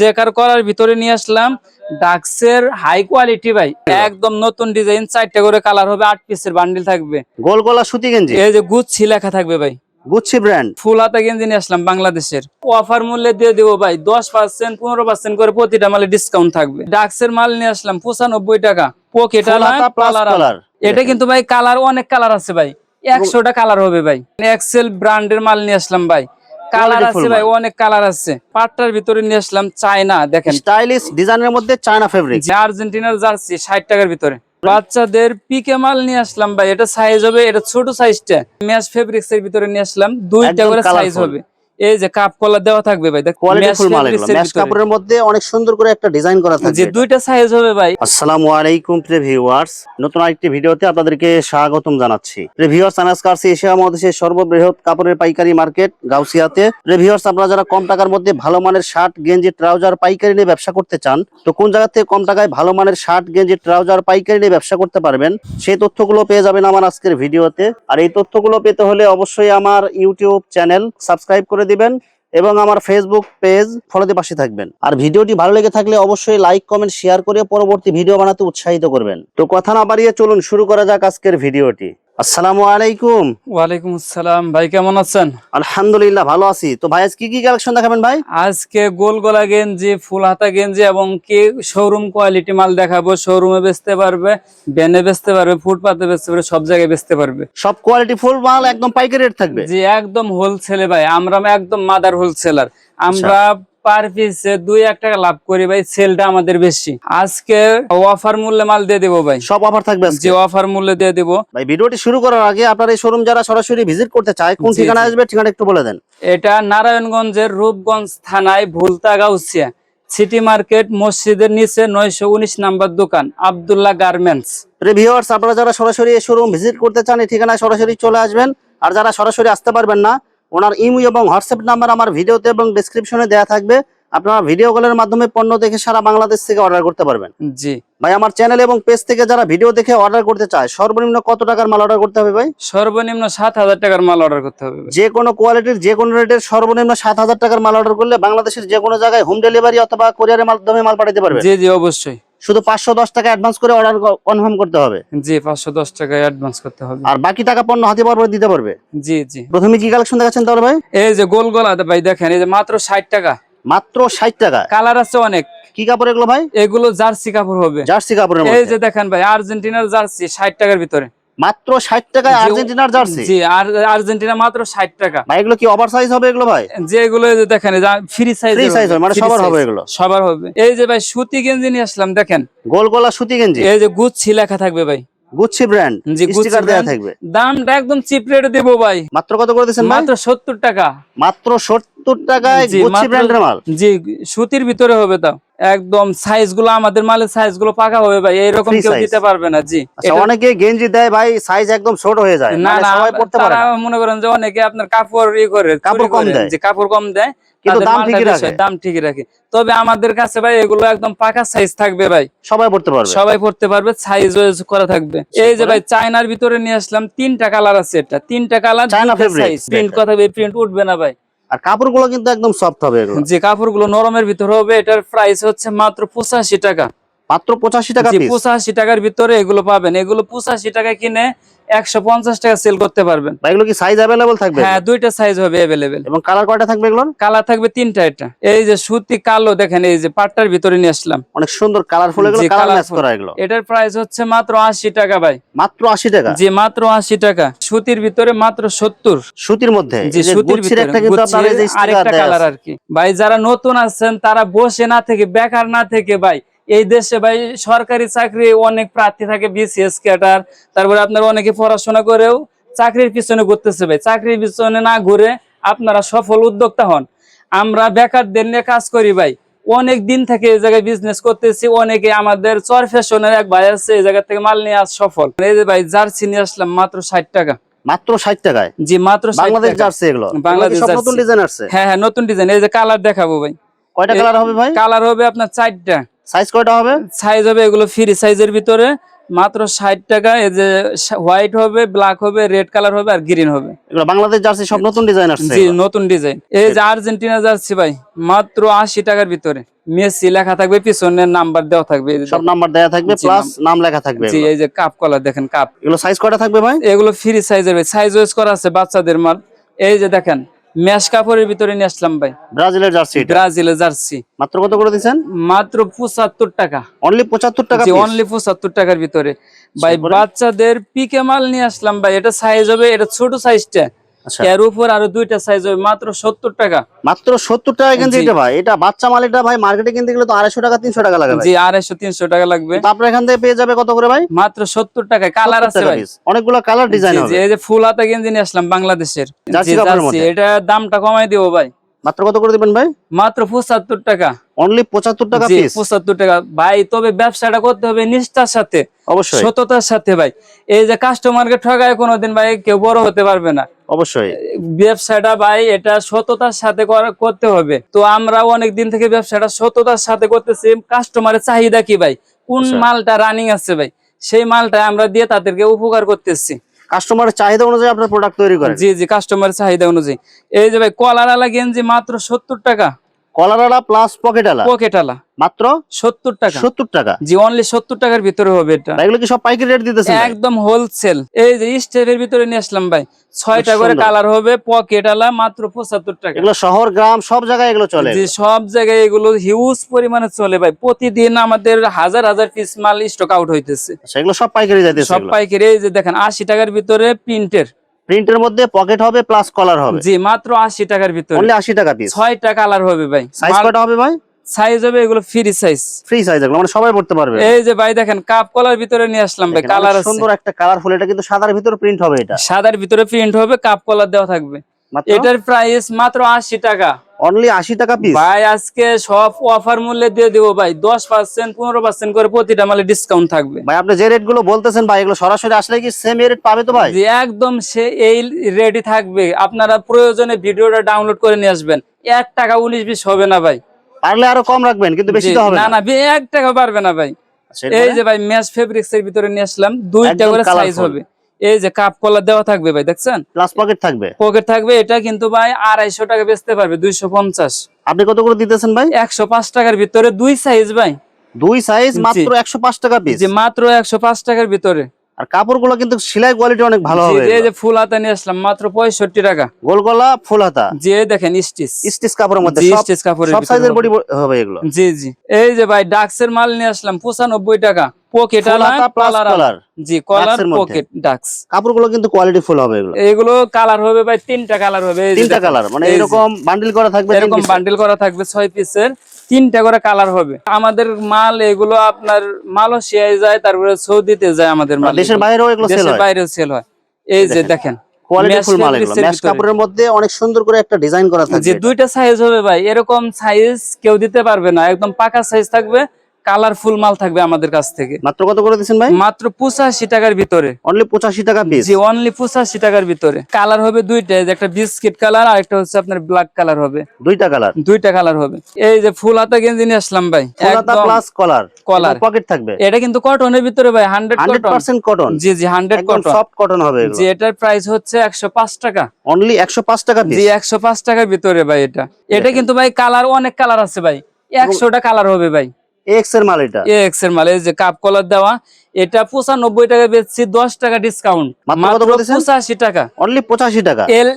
যে কার করার ভিতরে নিয়ে আসলাম ডাক্সের হাই কোয়ালিটি ভাই। একদম নতুন ডিজাইন চারটা করে কালার হবে আট পিসের বান্ডিল থাকবে। গোল গলা সুতি গেঞ্জি? এই যে গুচ্ছি লেখা থাকবে ভাই। গুচ্ছি ব্র্যান্ড ফুল হাতা গেঞ্জি নিয়ে আসলাম বাংলাদেশের। অফার মূল্যে দিয়ে দেবো ভাই দশ পার্সেন্ট পনেরো পার্সেন্ট করে প্রতিটা মালে ডিসকাউন্ট থাকবে। ডাক্সের মাল নিয়ে আসলাম পঁচানব্বই টাকা। পকেট plus এটা কিন্তু ভাই কালার অনেক কালার আছে ভাই। একশোটা কালার হবে ভাই। এক্সেল ব্র্যান্ডের মাল নিয়ে আসলাম ভাই। কালার আছে ভাই অনেক কালার আছে। পাটটার ভিতরে নিয়ে আসলাম চায়না দেখেন। স্টাইলিশ ডিজাইনের মধ্যে চায়না ফেব্রিক আর্জেন্টিনার জার্সি ষাট টাকার ভিতরে। বাচ্চাদের পিকে মাল নিয়ে আসলাম ভাই এটা সাইজ হবে এটা ছোট সাইজটা ম্যাশ ফেব্রিক্স এর ভিতরে নিয়ে আসলাম দুইটা করে সাইজ হবে। এই যে কাপ কলার দেওয়া থাকবে ভাই ম্যাশ কাপড়ের মধ্যে অনেক সুন্দর করে একটা ডিজাইন করা যে থাকবে। দুইটা সাইজ হবে ভাই। আসসালামু আলাইকুম প্রিয় ভিউয়ার্স নতুন আরেকটি ভিডিওতে আপনাদেরকে স্বাগতম জানাচ্ছি। প্রিয় ভিউয়ার্স কার্সি এশিয়া মহাদেশের সর্ববৃহৎ কাপড়ের পাইকারি মার্কেট গাউসিয়াতে। প্রিয় ভিউয়ার্স আপনারা যারা কম টাকার মধ্যে ভালো মানের শার্ট গেঞ্জি ট্রাউজার পাইকারি নিয়ে ব্যবসা করতে চান তো কোন জায়গা থেকে কম টাকায় ভালো মানের শার্ট গেঞ্জি ট্রাউজার পাইকারি নিয়ে ব্যবসা করতে পারবেন সেই তথ্যগুলো পেয়ে যাবেন আমার আজকের ভিডিওতে। আর এই তথ্যগুলো পেতে হলে অবশ্যই আমার ইউটিউব চ্যানেল সাবস্ক্রাইব করে দিবেন এবং আমার ফেসবুক পেজ ফলোতে পাশে থাকবেন। আর ভিডিওটি ভালো লেগে থাকলে অবশ্যই লাইক কমেন্ট শেয়ার করে পরবর্তী ভিডিও বানাতে উৎসাহিত করবেন। তো কথা না বাড়িয়ে চলুন, শুরু করা যাক আজকের ভিডিওটি। আসসালামু আলাইকুম। ওয়ালাইকুম আসসালাম। ভাই কেমন আছেন? আলহামদুলিল্লাহ ভালো আছি। তো ভাই আজ কি কি কালেকশন দেখাবেন ভাই? আজকে গোল গলা গেঞ্জি ফুল হাতা গেঞ্জি এবং কি শোরুম কোয়ালিটি মাল দেখাবো। শোরুমে বেচতে পারবে ব্যানে বেচতে পারবে ফুটপাতে বেচতে পারবে সব জায়গায় বেচতে পারবে। সব কোয়ালিটি ফুল মাল একদম পাইকারি রেট থাকবে? জি একদম হোলসেলে ভাই। আমরা একদম মাদার হোলসেলার আমরা আচ্ছা। পার পিসে দুই এক টাকা লাভ করি ভাই সেলটা আমাদের বেশি। আজকে অফার মূল্যে মাল দিয়ে দেবো ভাই। সব অফার থাকবে আজকে? যে অফার মূল্যে দিয়ে দেবো। ভাই ভিডিওটি শুরু করার আগে আপনার এই শোরুম যারা সরাসরি ভিজিট করতে চায় কোন ঠিকানা আসবে ঠিকানা একটু বলে দেন। এটা নারায়ণগঞ্জের রূপগঞ্জ থানায় ভুলতা গাউসিয়া সিটি মার্কেট মসজিদের নিচে নয়শো উনিশ নাম্বার দোকান আবদুল্লাহ গার্মেন্টস ভিউয়ার্স আপনারা যারা সরাসরি এই শোরুম ভিজিট করতে চান এই ঠিকানায় সরাসরি চলে আসবেন। আর যারা সরাসরি আসতে পারবেন না ওনার ইমো এবং হোয়াটসঅ্যাপ নাম্বার আমার ভিডিওতে এবং ডেসক্রিপশনে দেওয়া থাকবে। আপনারা ভিডিও কলের মাধ্যমে পণ্য দেখে সারা বাংলাদেশ থেকে অর্ডার করতে পারবেন। জি। ভাই আমার চ্যানেল এবং পেজ থেকে যারা ভিডিও দেখে অর্ডার করতে চায় সর্বনিম্ন কত টাকার মাল অর্ডার করতে হবে ভাই? সর্বনিম্ন সাত হাজার টাকার মাল অর্ডার করতে হবে যে কোনো কোয়ালিটির যে কোনো রেটের সর্বনিম্ন সাত হাজার টাকার মাল অর্ডার করলে বাংলাদেশের যে কোনো জায়গায় হোম ডেলিভারি অথবা কোরিয়ারের মাধ্যমে মাল পাঠাতে পারবে। জি জি অবশ্যই। শুধু পাঁচশো দশ টাকা অ্যাডভান্স করে অর্ডার কনফার্ম করতে হবে। জি পাঁচশো দশ টাকা অ্যাডভান্স করতে হবে। আর বাকি টাকা পণ্য হাতে পারবে দিতে পারবে? জি জি। প্রথমে কি কালেকশন দেখাচ্ছেন তাহলে ভাই? এই যে গোল গলা ভাই দেখেন এই যে মাত্র ষাট টাকা। মাত্র ষাট টাকা। কালার আছে অনেক। কি কাপড় এগুলো ভাই? এগুলো জার্সি কাপড় হবে। জার্সি কাপড়ের এই যে দেখেন ভাই আর্জেন্টিনার জার্সি ষাট টাকার ভিতরে। মাত্র ষাট টাকায় আর্জেন্টিনার জার্সি? জি আর আর্জেন্টিনা মাত্র ষাট টাকা। ভাই এগুলো কি ওভার সাইজ হবে এগুলো ভাই? যে এগুলো যে দেখেন ফ্রি সাইজ size হবে, মানে সবার হবে এগুলো? সবার হবে। এই যে ভাই সুতি গেঞ্জি নিয়ে আসলাম দেখেন। গোল গলা সুতি গেঞ্জি? এই যে গুচ্ছি লেখা থাকবে ভাই। গুচ্ছি ব্র্যান্ড জি স্টিকার brand। থাকবে। দামটা একদম চিপ রেটে দেবো ভাই। মাত্র কত করে মাত্র সত্তর টাকা। মাত্র সত্তর টাকায় জি, গুচ্ছি ব্র্যান্ডের মাল? জি সুতির ভিতরে হবে তাও একদম সাইজগুলো আমাদের মালের সাইজগুলো পাকা হবে ভাই এইরকম কেউ দিতে পারবে না জি। আচ্ছা অনেকে গেঞ্জি দেয় ভাই সাইজ একদম ছোট হয়ে যায় না মানে না সবাই পড়তে পারে না। মনে করেন যে অনেকে আপনার কাপড় ই করে কাপড় কম দেয়। যে কাপড় কম দেয় কিন্তু দাম ঠিকই রাখে। দাম ঠিকই রাখে। তবে আমাদের কাছে ভাই এগুলো একদম পাকা সাইজ থাকবে ভাই। সবাই পড়তে পারবে। সবাই পড়তে পারবে সাইজ ওয়াইজ করা থাকবে। এই যে ভাই চায়নার ভিতরে নিয়ে আসলাম তিনটা কালার আছে এটা। তিনটা কালার চায়না fabric প্রিন্ট। কথা প্রিন্ট উঠবে না ভাই। আর কাপড়গুলো কিন্তু একদম সফট হবে যে কাপড়গুলো নরমের ভিতরে হবে, এটার প্রাইস হচ্ছে মাত্র পঁচাশি টাকা। মাত্র পঁচাশি টাকা পঁচাশি টাকার ভিতরে এগুলো পাবেন। এগুলো পঁচাশি টাকা কিনে একশো পঞ্চাশ টাকা সেল করতে পারবেন। ভাই এগুলো কি সাইজ অ্যাভেলেবল থাকবে? হ্যাঁ দুইটা সাইজ হবে অ্যাভেলেবেল এবং কালার কয়টা থাকবে এগুলোর? কালার থাকবে তিনটা এটা। এই যে সুতি কালো দেখেন এই যে পাটটার ভিতরে নিয়ে আসলাম। অনেক সুন্দর কালারফুল এগুলো কালার ম্যাচ করা এগুলো। এটার প্রাইস হচ্ছে মাত্র আশি টাকা ভাই। মাত্র আশি টাকা? জি মাত্র আশি টাকা। সুতির ভিতরে মাত্র সত্তর। সুতির মধ্যে? জি সুতির ভিতরে। একটা কিন্তু আপনার এই যে আরেকটা কালার আর কি। ভাই যারা নতুন আছেন তারা বসে না থেকে বেকার না থেকে ভাই এই দেশে ভাই সরকারি চাকরি অনেক প্রার্থী থাকে বিসিএস ক্যাটার তারপরে আপনার অনেকে পড়াশোনা করেও চাকরির পিছনে ঘুরতেছে ভাই। চাকরির পিছনে না ঘুরে আপনারা সফল উদ্যোক্তা হন। আমরা বেকারদের নিয়ে কাজ করি ভাই। অনেক দিন থেকে এই জায়গায় বিজনেস করতেছি অনেকে আমাদের চর ফ্যাশনের এক ভাই আছে এই জায়গা থেকে মাল নিয়ে আস সফল। এই যে ভাই জার্সি নিয়ে আসলাম মাত্র ষাট টাকা। মাত্র ষাট টাকায়? জি মাত্র বাংলাদেশ জার্সি এগুলো? বাংলাদেশ নতুন ডিজাইন আসছে? হ্যাঁ হ্যাঁ নতুন ডিজাইন এই যে কালার দেখাবো ভাই। কয়টা কালার হবে ভাই? কালার হবে আপনার চারটা। সাইজ কয়টা হবে? সাইজ হবে এগুলো ফ্রি সাইজের ভিতরে। মাত্র ষাট টাকা এই যে হোয়াইট হবে ব্ল্যাক হবে রেড কালার হবে আর গ্রিন হবে। এগুলো বাংলাদেশ জার্সি সব নতুন ডিজাইন আসছে জি নতুন ডিজাইন এই যে আর্জেন্টিনা জার্সি ভাই মাত্র আশি টাকার ভিতরে। মেসি লেখা থাকবে পিছনের নাম্বার দেওয়া থাকবে। সব নাম্বার দেওয়া থাকবে প্লাস নাম লেখা থাকবে জি এই যে কাপ কলার দেখেন কাপ এগুলো সাইজ কয়টা থাকবে ভাই? এগুলো ফ্রি সাইজের ভাই। সাইজ ওয়েজ করা আছে বাচ্চাদের মাল। এই যে দেখেন ম্যাশ কাপড়ের ভিতরে নিয়ে আসলাম ভাই। ব্রাজিলের জার্সি ব্রাজিলের জার্সি। মাত্র কত করে দিচ্ছেন মাত্র পঁচাত্তর টাকা। অনলি পঁচাত্তর টাকা। অনলি পঁচাত্তর টাকার ভিতরে। ভাই? বাচ্চাদের পিকে মাল নিয়ে আসলাম ভাই। এটা সাইজ হবে এটা ছোট সাইজটা এর উপর আরও দুইটা সাইজ হবে মাত্র সত্তর টাকা। মাত্র সত্তর টাকা কিন্তু এটা ভাই এটা বাচ্চা মাল এটা ভাই মার্কেটে কিনতে গেলে তো আড়াইশো টাকা তিনশো টাকা লাগবে জি আড়াইশো তিনশো টাকা লাগবে। তারপরে এখান থেকে পেয়ে যাবে কত করে ভাই? মাত্র সত্তর টাকায় কালার আছে ভাই। অনেকগুলো কালার ডিজাইন এই যে ফুল হাতা গেঞ্জি নিয়ে আসলাম বাংলাদেশের। এটা দামটা কমাই দিব ভাই। মাত্র কত করে দিবেন ভাই? মাত্র পঁচাত্তর টাকা। অনলি পঁচাত্তর টাকা পঁচাত্তর টাকা। ভাই তবে ব্যবসাটা করতে হবে নিষ্ঠার সাথে অবশ্যই। সততার সাথে ভাই। এই যে কাস্টমারকে ঠগায় কোনোদিন ভাই কেউ বড় হতে পারবে না। অবশ্যই। ব্যবসাটা ভাই এটা সততার সাথে করতে হবে। তো আমরা অনেক দিন থেকে ব্যবসাটা সততার সাথে করতেছি। কাস্টমারের চাহিদা কি ভাই? কোন আচ্ছা। মালটা রানিং আছে ভাই? সেই মালটা আমরা দিয়ে তাদেরকে উপকার করতেছি। কাস্টমারের চাহিদা অনুযায়ী আপনার প্রোডাক্ট তৈরি করেন জি জি কাস্টমারের চাহিদা অনুযায়ী। এই যে ভাই, কলার আলা গেঞ্জি মাত্র সত্তর টাকা। কলারালা প্লাস পকেট আলা পকেট আলা মাত্র সত্তর টাকা। সত্তর টাকা? জি অনলি সত্তর টাকার ভিতরে হবে এটা। এগুলো কি সব পাইকারি রেট দিতেছেন একদম হোলসেল এই যে স্টেপের ভিতরে নিয়ে আসলাম ভাই। ছয়টা করে কালার হবে পকেট আলা মাত্র পঁচাত্তর টাকা। এগুলো শহর গ্রাম সব জায়গায় এগুলো চলে। জি সব জায়গায় এগুলো হিউজ পরিমাণে চলে ভাই। প্রতিদিন আমাদের হাজার হাজার পিস মাল স্টক আউট হইতেছে। আচ্ছা, এগুলো সব পাইকারি যাইতেছে সব পাইকারি এই যে দেখেন আশি টাকার ভিতরে প্রিন্টের প্রিন্টের মধ্যে পকেট হবে প্লাস কলার হবে। জি মাত্র আশি টাকার ভিতরে। অনলি আশি টাকা পিস 6 টাকা কালার হবে ভাই। সাইজ কত হবে ভাই? সাইজ হবে এগুলো ফ্রি সাইজ ফ্রি সাইজ এগুলো মানে সবাই পড়তে পারবে। এই যে ভাই দেখেন কাপ কলার ভিতরে নিয়ে আসলাম ভাই কালার সুন্দর একটা কালারফুল এটা কিন্তু সাদার ভিতরে প্রিন্ট হবে এটা। সাদার ভিতরে প্রিন্ট হবে কাপ কলার দেওয়া থাকবে। এটার প্রাইস মাত্র আশি টাকা। অনলি আশি টাকা পিস ভাই আজকে সব অফার মূল্যে দিয়ে দিব ভাই। দশ পার্সেন্ট পনেরো পার্সেন্ট করে প্রতিটা মালে ডিসকাউন্ট থাকবে। ভাই আপনি যে রেটগুলো বলতেছেন ভাই এগুলো সরাসরি আসলে কি সেম রেট পাবে তো ভাই? একদম সে এই রেডি থাকবে। আপনারা প্রয়োজনে ভিডিওটা ডাউনলোড করে নিয়ে আসবেন। এক টাকা উনিশ বিশ হবে না ভাই। পারলে আরও কম রাখবেন কিন্তু বেশি তো হবে না না। এক টাকা পারবে না ভাই। আচ্ছা, এই যে ভাই ম্যাচ ফেব্রিক্স এর ভিতরে নিয়ে আসলাম। দুইটা করে সাইজ হবে। এই যে কাপ কলার দেওয়া থাকবে ভাই দেখছেন? প্লাস পকেট থাকবে। পকেট থাকবে এটা কিন্তু ভাই আড়াইশো টাকা বেচতে পারবে দুইশো পঞ্চাশ। আপনি কত করে দিতেছেন ভাই? একশো পাঁচ টাকার ভিতরে দুই সাইজ ভাই। দুই সাইজ মাত্র একশো পাঁচ টাকা পিস মাত্র একশো পাঁচ টাকার ভিতরে। আর কাপড় কাপড়গুলো কিন্তু সেলাই কোয়ালিটি অনেক ভালো হবে। এই যে ফুল হাতা নিয়ে আসলাম মাত্র পঁয়ষট্টি টাকা। গোল গলা ফুল হাতা। জি এই দেখেন স্টিচ স্টিচ কাপড়ের মধ্যে সব স্টিচ কাপড়ের সব সাইজের বডি হবে। এগুলো। জি জি। এই যে ভাই ডাক্সের মাল নিয়ে আসলাম পঁচানব্বই টাকা। পকেট হাতা প্লাস কলার জি কলার পকেট ডাক্স কাপড়গুলো কিন্তু কোয়ালিটি ফুল হবে এগুলো। এগুলো কালার হবে ভাই তিনটা কালার হবে। তিনটা কালার মানে এরকম বান্ডিল করা থাকবে এরকম বান্ডিল করা থাকবে ছয় পিসের তিনটা করে কালার হবে। আমাদের মাল এগুলো আপনার মালয়েশিয়ায় যায় তারপরে সৌদিতে যায় আমাদের মাল দেশের বাইরেও এগুলো সেল দেশের হয়। বাইরেও সেল হয়। এই যে দেখেন কোয়ালিটি মাল এগুলো। ম্যাশ কাপড়ের মধ্যে অনেক সুন্দর করে একটা ডিজাইন করা থাকবে। যে দুইটা সাইজ হবে ভাই এরকম সাইজ কেউ দিতে পারবে না একদম পাকা সাইজ থাকবে। কালারফুল মাল থাকবে আমাদের কাছ থেকে। মাত্র কত করে দিচ্ছেন ভাই? মাত্র পঁচাশি টাকার ভিতরে। অনলি পঁচাশি টাকা পিস জি অনলি পঁচাশি টাকার ভিতরে। কালার হবে দুইটা যে একটা বিস্কিট কালার আর একটা হচ্ছে আপনার ব্ল্যাক কালার হবে। দুইটা কালার দুইটা কালার হবে। এই যে ফুল হাতা গেঞ্জি নিয়ে আসলাম ভাই প্লাস কলার কলার। পকেট থাকবে? এটা কিন্তু কটনের ভিতরে ভাই হান্ড্রেড পার্সেন্ট কটন জি জি হান্ড্রেড কটন সফট কটন হবে জি এটার প্রাইস হচ্ছে একশো পাঁচ টাকা। অনলি একশো পাঁচ টাকা জি একশো পাঁচ টাকার ভিতরে ভাই এটা। এটা কিন্তু ভাই কালার অনেক কালার আছে ভাই। একশোটা কালার হবে ভাই। এক্সের মাল এটা? এক্সের মাল এই যে কাপ কলার দেওয়া এটা পঁচানব্বই টাকা বেচছি দশ টাকা ডিসকাউন্ট মাত্র টাকা। অনলি পঁচাশি টাকা? এল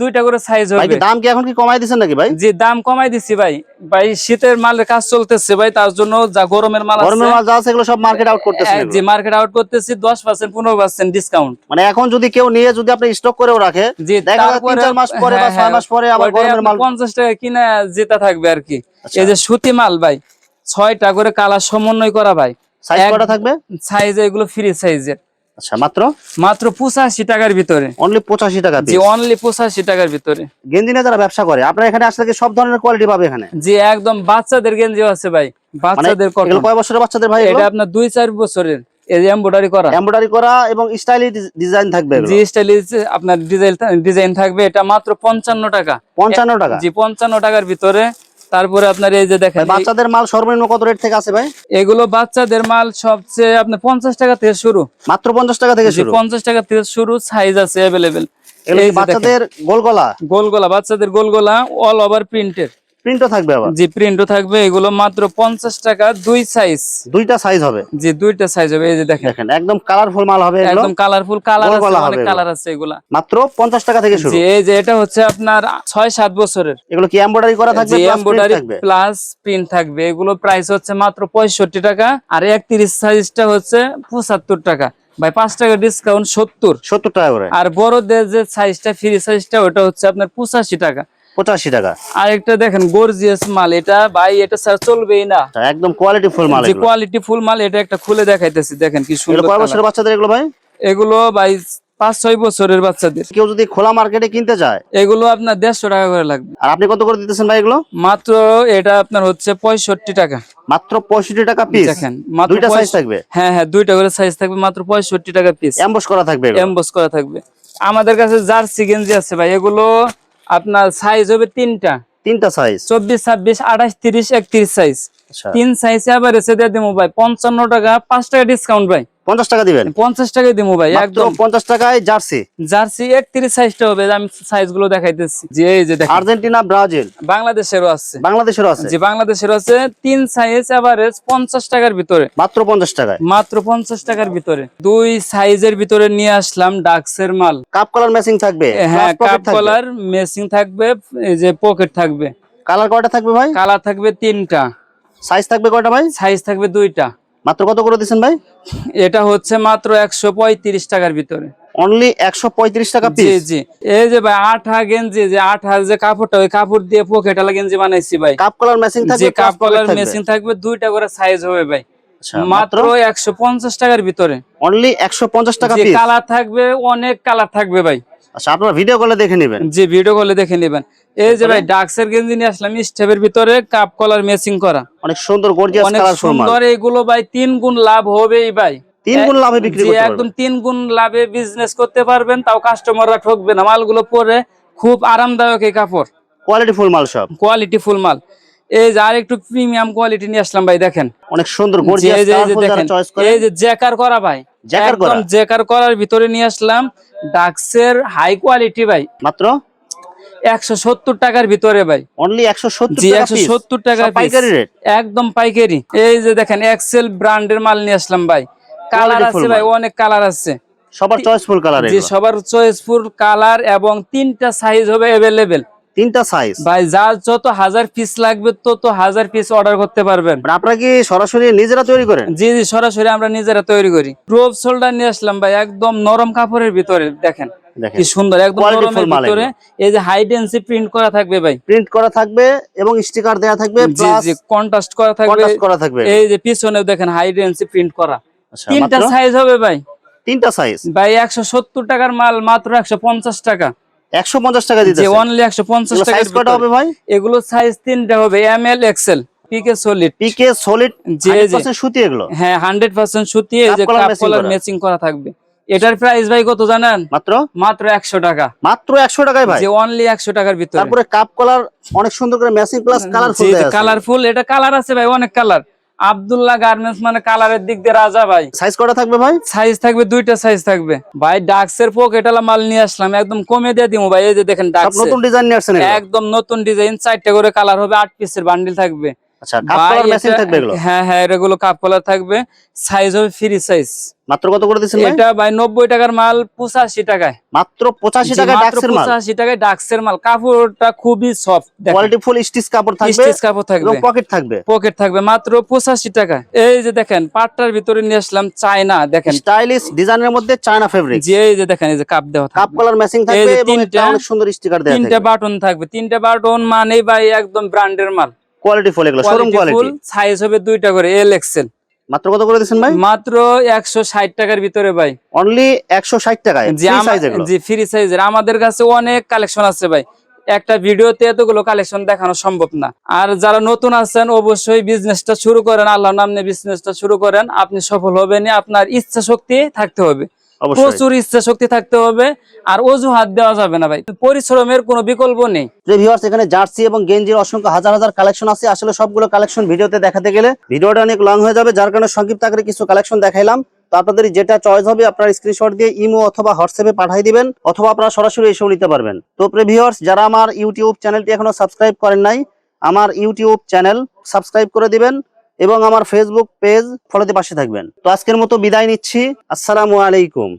দুইটা করে সাইজ হবে। দাম কি এখন কি কমাই নাকি ভাই? দাম কমাই দিছি ভাই। ভাই শীতের মালের কাজ চলতেছে ভাই তার জন্য যা গরমের মাল গরমের মাল যা আছে এগুলো সব মার্কেট আউট করতেছেন এ, যে মার্কেট আউট করতেছি দশ পার্সেন্ট পনেরো পার্সেন্ট ডিসকাউন্ট মানে এখন যদি কেউ নিয়ে যদি আপনি স্টক করেও রাখে জি দেখা যায় তিন মাস পরে বা ছয় মাস পরে আবার গরমের মাল পঞ্চাশ টাকা কিনা যেটা থাকবে আর কি। আচ্ছা। এই যে সুতি মাল ভাই ছয়টা করে কালার সমন্বয় করা ভাই। সাইজ কটা থাকবে? সাইজ এগুলো ফ্রি সাইজের আচ্ছা মাত্র? মাত্র পঁচাশি টাকার ভিতরে। অনলি পঁচাশি টাকা জি অনলি পঁচাশি টাকার ভিতরে। গেঞ্জি যারা ব্যবসা করে আপনার এখানে আসলে কি সব ধরনের কোয়ালিটি পাবে এখানে? জি একদম বাচ্চাদের গেঞ্জিও আছে ভাই। মানে বাচ্চাদের এগুলো কটন কয় বছরের বাচ্চাদের ভাই এটা আপনার দুই চার বছরের। এই এমব্রয়ডারি করা। এমব্রয়ডারি করা এবং স্টাইলি ডিজাইন থাকবে। জি স্টাইলিশ আপনার ডিজাইন ডিজাইন থাকবে। এটা মাত্র পঞ্চান্ন টাকা। পঞ্চান্ন টাকা? জি পঞ্চান্ন টাকার ভিতরে তারপরে আপনার এই যে দেখেন বাচ্চাদের মাল সর্বনিম্ন কত রেট থেকে আছে ভাই? এগুলো বাচ্চাদের মাল সবচেয়ে আপনার পঞ্চাশ টাকা থেকে শুরু। মাত্র পঞ্চাশ টাকা থেকে শুরু? পঞ্চাশ টাকা থেকে শুরু সাইজ আছে অ্যাভেলেবেল এই বাচ্চাদের গোলগোলা গোলগোলা বাচ্চাদের গোলগোলা অল ওভার প্রিন্টের প্রিন্টও থাকবে আবার? জি প্রিন্টও থাকবে। এগুলো মাত্র পঞ্চাশ টাকা দুই সাইজ দুইটা সাইজ হবে? জি দুইটা সাইজ হবে। এই যে দেখেন। দেখেন একদম কালারফুল মাল হবে এগুলো। একদম কালারফুল কালার আছে অনেক কালার আছে এগুলা। মাত্র পঞ্চাশ টাকা থেকে শুরু। জি এই যে এটা হচ্ছে আপনার ছয় সাত বছরের। এগুলো কি এমব্রয়ডারি করা থাকবে print এমব্রয়ডারি প্লাস প্রিন্ট থাকবে। এগুলো প্রাইস হচ্ছে মাত্র পঁয়ষট্টি টাকা আর একত্রিশ সাইজটা হচ্ছে পঁচাত্তর টাকা। ভাই পাঁচ টাকা ডিসকাউন্ট সত্তর। সত্তর টাকা করে। আর বড়দের যে সাইজটা ফ্রি সাইজটা ওটা হচ্ছে আপনার পঁচাশি টাকা। পঁচাশি টাকা। আর একটা দেখেন গর্জিয়াস মাল। এটা ভাই এটা স্যার চলবেই না। একদম কোয়ালিটি ফুল মাল কোয়ালিটি ফুল মাল এটা একটা খুলে দেখাইতেছি। দেখেন কি সুন্দর কয় বছরের বাচ্চাদের এগুলো ভাই? এগুলো ভাই পাঁচ ছয় বছরের বাচ্চাদের। কেউ যদি খোলা মার্কেটে কিনতে চায়? এগুলো আপনার দেড়শো টাকা করে লাগবে। আর আপনি কত করে দিতেছেন ভাই এগুলো? মাত্র এটা আপনার হচ্ছে পঁয়ষট্টি টাকা। মাত্র পঁয়ষট্টি টাকা পিস দেখেন দুইটা সাইজ থাকবে? হ্যাঁ হ্যাঁ দুইটা করে সাইজ থাকবে মাত্র পঁয়ষট্টি টাকা পিস এমবস করা থাকবে এমবস করা থাকবে। আমাদের কাছে জার্সি গেঞ্জি আছে ভাই এগুলো আপনার সাইজ হবে তিনটা। তিনটা সাইজ চব্বিশ ছাব্বিশ আঠাশ তিরিশ একত্রিশ সাইজ আচ্ছা। তিন সাইজ আবার এসে দিয়ে দেবো ভাই পঞ্চান্ন টাকা পাঁচ টাকা ডিসকাউন্ট ভাই। পঞ্চাশ টাকা দিবেন? পঞ্চাশ টাকায় দেবো ভাই একদম। পঞ্চাশ টাকায় জার্সি? জার্সি একত্রিশ সাইজটা হবে আমি সাইজগুলো দেখাইতেছি। যে এই যে দেখেন। Argentina Brazil? বাংলাদেশেরও আছে। বাংলাদেশেরও আছে? যে বাংলাদেশেরও আছে। তিন সাইজ এভারেজ পঞ্চাশ টাকার ভিতরে। মাত্র পঞ্চাশ টাকায়? মাত্র পঞ্চাশ টাকার ভিতরে। দুই সাইজের ভিতরে নিয়ে আসলাম ডাক্সের মাল। কাপ কলার ম্যাচিং থাকবে? হ্যাঁ কাপ কলার মেসিং থাকবে এই যে পকেট থাকবে। কালার কয়টা থাকবে ভাই? কালার থাকবে তিনটা। সাইজ থাকবে কয়টা ভাই? সাইজ থাকবে দুইটা। মাত্র কত করে দিচ্ছেন ভাই? এটা হচ্ছে মাত্র একশো পঁয়ত্রিশ টাকার ভিতরে। অনলি একশো পঁয়ত্রিশ টাকা জি পিস জি। এই যে ভাই আঠা গেঞ্জি যে আঠা যে কাপড়টা ওই কাপড় দিয়ে গেঞ্জি বানাইছি ভাই। কাপ কলার থাকবে কাপ কলার মেশিন থাকবে। দুইটা করে সাইজ হবে ভাই। আচ্ছা, মাত্র একশো পঞ্চাশ টাকার ভিতরে। অনলি একশো পঞ্চাশ টাকা কালার থাকবে অনেক কালার থাকবে ভাই। আচ্ছা আপনারা ভিডিও কলে দেখে নেবেন। যে ভিডিও কলে দেখে নেবেন। এই যে ভাই ডাক্সের গেঞ্জি নিয়ে আসলাম স্টেপের ভিতরে কাপ কলার মেসিং করা। অনেক সুন্দর গর্জিয়াস অনেক কালার সুন্দর এগুলো ভাই তিন গুণ লাভ হবেই ভাই। তিন গুণ লাভে বিক্রি করতে একদম তিন গুণ লাভে বিজনেস করতে পারবেন তাও কাস্টমাররা ঠকবে না। মালগুলো পরে খুব আরামদায়ক এই কাপড়। কোয়ালিটি ফুল মাল সব। কোয়ালিটি ফুল মাল। এই যে আর একটু প্রিমিয়াম কোয়ালিটি নিয়ে আসলাম ভাই দেখেন। অনেক সুন্দর গর্জিয়াস এই যে- দেখেন এই জ্যাকার করা ভাই জ্যাকার করা? জ্যাকার করার ভিতরে নিয়ে আসলাম ডাক্সের হাই কোয়ালিটি ভাই। মাত্র? একশো সত্তর টাকার ভিতরে ভাই। অনলি টাকা টাকা পাইকারি রেট একদম পাইকারি। এই যে দেখেন এক্সেল ব্র্যান্ডের মাল নিয়ে আসলাম ভাই। কালার আছে ভাই অনেক কালার আছে। সবার চয়েসফুল কালার যে সবার চয়েসফুল কালার এবং তিনটা সাইজ হবে অ্যাভেলেবেল তিনটা সাইজ ভাই যার যত হাজার পিস লাগবে তত হাজার পিস অর্ডার করতে পারবেন। মানে আপনারা কি সরাসরি নিজেরা তৈরি করেন? জি জি সরাসরি আমরা নিজেরা তৈরি করি। শোল্ডার নিয়ে আসলাম ভাই একদম নরম কাপড়ের ভিতরে দেখেন। কি সুন্দর একদম নরমের মাল ভিতরে। এই যে হাই ডেন্সি প্রিন্ট করা থাকবে ভাই। প্রিন্ট করা থাকবে এবং স্টিকার দেয়া থাকবে জি জি কন্ট্রাস্ট করা থাকবে। কন্ট্রাস্ট করা থাকবে। এই যে পিছনেও দেখেন হাই ডেন্সি প্রিন্ট করা। আচ্ছা, তিনটা সাইজ হবে ভাই। তিনটা সাইজ ভাই একশো সত্তর টাকার মাল মাত্র একশো পঞ্চাশ টাকা। একশো পঞ্চাশ টাকা দিতে যে অনলি একশো পঞ্চাশ টাকা সাইজ কটা হবে ভাই? এগুলো সাইজ তিনটা হবে M L XL PK solid PK solid জি। সুতি এগুলো? হ্যাঁ হান্ড্রেড পার্সেন্ট সুতি এই যে কাপ কলার। ম্যাচিং করা। থাকবে। এটার প্রাইস ভাই কত জানেন? মাত্র? মাত্র একশো টাকা। মাত্র একশো টাকায় ভাই? যে অনলি একশো টাকার ভিতরে। তারপরে কাপ কলার অনেক সুন্দর করে ম্যাচিং প্লাস কালারফুল কালারফুল এটা কালার আছে ভাই অনেক কালার আব্দুল্লাহ গার্মেন্টস মানে কালারের দিক দিয়ে রাজা ভাই। সাইজ কটা থাকবে ভাই? সাইজ থাকবে দুইটা সাইজ থাকবে। ভাই ডাক্সের পকেটালা মাল নিয়ে আসলাম একদম কমে দিয়ে দিমু ভাই এই যে দেখেন ডাক্স নতুন ডিজাইন নিয়ে আসছেন? একদম নতুন ডিজাইন চারটে করে কালার হবে আট পিসের বান্ডিল থাকবে। আচ্ছা কাপ কলার ম্যাচিং থাকবে এগুলো? হ্যাঁ হ্যাঁ এগুলো কাপ কলার থাকবে। সাইজ হবে ফ্রি সাইজ মাত্র কত করে দিচ্ছেন এটা ভাই নব্বই টাকার মাল পঁচাশি টাকায়। মাত্র টাকা ডাক্সের মাল? পঁচাশি টাকায় ডাক্সের মাল। কাপড়টা খুবই সফট কোয়ালিটি ফুল স্টিচ কাপড় থাকবে স্টিচ কাপড় এবং পকেট থাকবে। পকেট থাকবে মাত্র পঁচাশি টাকা এই যে দেখেন পাটটার ভিতরে নিয়ে আসলাম চায়না দেখেন। স্টাইলিশ ডিজাইনের মধ্যে চায়না ফেব্রিক যে এই যে দেখেন এই যে কাপ দেওয়া কাপ থাকবে। কলার ম্যাচিং থাকবে এবং একটা তিনটা- অনেক সুন্দর স্টিকার দেয়া তিনটা থাকবে। বাটন থাকবে। তিনটা বাটন মানে ভাই একদম ব্র্যান্ডের মাল। কোয়ালিটি ফুল এগুলো শোরুম কোয়ালিটি সাইজ হবে দুইটা করে এল এক্সেল মাত্র কত করে দিচ্ছেন ভাই? মাত্র একশো ষাট টাকার ভিতরে ভাই। অনলি একশো ষাট টাকায়? জি ফ্রি সাইজ এগুলো? জি ফ্রি সাইজের আমাদের কাছে অনেক কালেকশন আছে ভাই। একটা ভিডিওতে এতগুলো কালেকশন দেখানো সম্ভব না। আর যারা নতুন আছেন অবশ্যই বিজনেসটা শুরু করেন। আল্লাহ নামে বিজনেসটা শুরু করেন। আপনি সফল হবেন আপনার ইচ্ছা শক্তি থাকতে হবে। প্রচুর ইচ্ছা শক্তি থাকতে হবে আর অজুহাত দেওয়া যাবে না ভাই। পরিশ্রমের কোনো বিকল্প নেই। যে ভিউয়ার্স এখানে জার্সি এবং গেঞ্জির অসংখ্য হাজার হাজার কালেকশন আছে। আসলে সবগুলো কালেকশন ভিডিওতে দেখাতে গেলে ভিডিওটা অনেক লং হয়ে যাবে যার কারণে সংক্ষিপ্ত আকারে কিছু কালেকশন দেখাইলাম। তো আপনাদের যেটা চয়েস হবে আপনার স্ক্রিনশট দিয়ে ইমো অথবা হোয়াটসঅ্যাপে পাঠিয়ে দিবেন অথবা আপনারা সরাসরি এসেও নিতে পারবেন। তো প্রে ভিউয়ার্স যারা আমার ইউটিউব চ্যানেলটি এখনও সাবস্ক্রাইব করেন নাই আমার ইউটিউব চ্যানেল সাবস্ক্রাইব করে দিবেন। এবং আমার ফেসবুক পেজ ফলোতে পাশে থাকবেন। তো আজকের মতো বিদায় নিচ্ছি। আসসালামু আলাইকুম।